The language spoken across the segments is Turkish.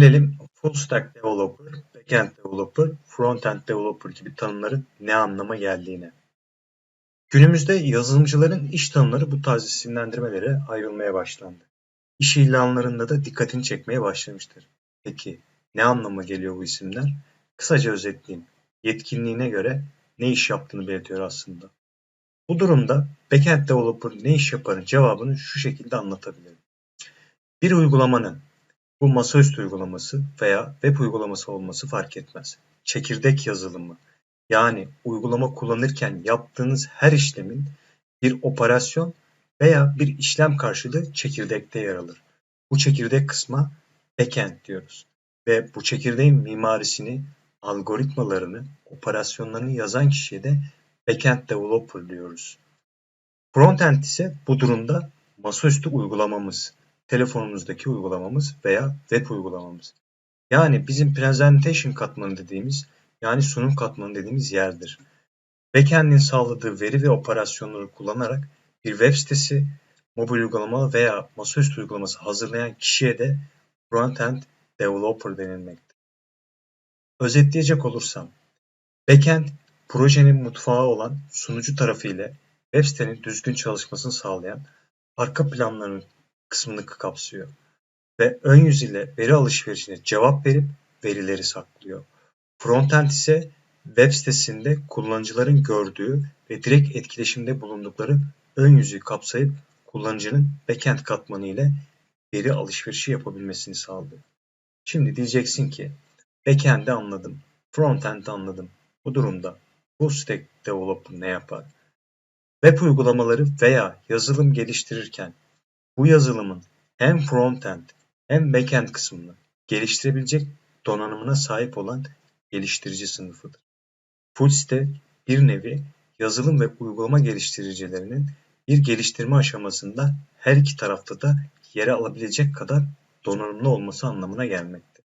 Gelelim full stack developer, backend developer, frontend developer gibi tanımların ne anlama geldiğine. Günümüzde yazılımcıların iş tanımları bu tarz isimlendirmelere ayrılmaya başlandı. İş ilanlarında da dikkatini çekmeye başlamıştır. Peki ne anlama geliyor bu isimler? Kısaca özetleyeyim. Yetkinliğine göre ne iş yaptığını belirtiyor aslında. Bu durumda backend developer ne iş yaparın cevabını şu şekilde anlatabilirim. Bir uygulamanın bu masaüstü uygulaması veya web uygulaması olması fark etmez. Çekirdek yazılımı yani uygulama kullanırken yaptığınız her işlemin bir operasyon veya bir işlem karşılığı çekirdekte yer alır. Bu çekirdek kısma backend diyoruz ve bu çekirdeğin mimarisini, algoritmalarını, operasyonlarını yazan kişiye de backend developer diyoruz. Frontend ise bu durumda masaüstü uygulamamız, telefonumuzdaki uygulamamız veya web uygulamamız. Yani bizim presentation katmanı dediğimiz yani sunum katmanı dediğimiz yerdir. Backend'in sağladığı veri ve operasyonları kullanarak bir web sitesi, mobil uygulama veya masaüstü uygulaması hazırlayan kişiye de frontend developer denilmekte. Özetleyecek olursam, backend projenin mutfağı olan sunucu tarafı ile web sitenin düzgün çalışmasını sağlayan arka planların kısmını kapsıyor ve ön yüz ile veri alışverişine cevap verip verileri saklıyor. Frontend ise web sitesinde kullanıcıların gördüğü ve direkt etkileşimde bulundukları ön yüzü kapsayıp kullanıcının backend katmanı ile veri alışverişi yapabilmesini sağlıyor. Şimdi diyeceksin ki backend'i anladım, frontend'i anladım. Bu durumda full stack developer ne yapar? Web uygulamaları veya yazılım geliştirirken bu yazılımın hem frontend hem backend kısmını geliştirebilecek donanımına sahip olan geliştirici sınıfıdır. Full stack bir nevi yazılım ve uygulama geliştiricilerinin bir geliştirme aşamasında her iki tarafta da yere alabilecek kadar donanımlı olması anlamına gelmekte.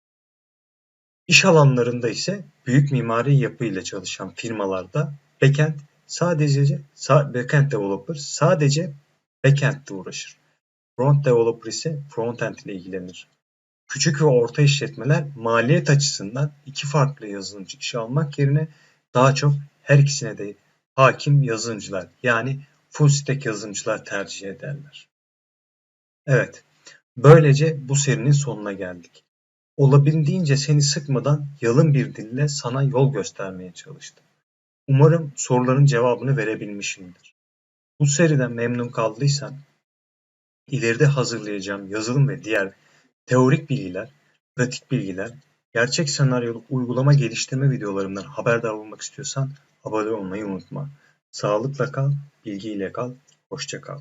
İş alanlarında ise büyük mimari yapı ile çalışan firmalarda backend sadece backend developer sadece backend ile uğraşır. Front developer ise frontend ile ilgilenir. Küçük ve orta işletmeler maliyet açısından iki farklı yazılımcı işe almak yerine daha çok her ikisine de hakim yazılımcılar yani full stack yazılımcılar tercih ederler. Evet, böylece bu serinin sonuna geldik. Olabildiğince seni sıkmadan yalın bir dille sana yol göstermeye çalıştım. Umarım soruların cevabını verebilmişimdir. Bu seriden memnun kaldıysan ileride hazırlayacağım yazılım ve diğer teorik bilgiler, pratik bilgiler, gerçek senaryolu uygulama geliştirme videolarımdan haberdar olmak istiyorsan abone olmayı unutma. Sağlıkla kal, bilgiyle kal, hoşça kal.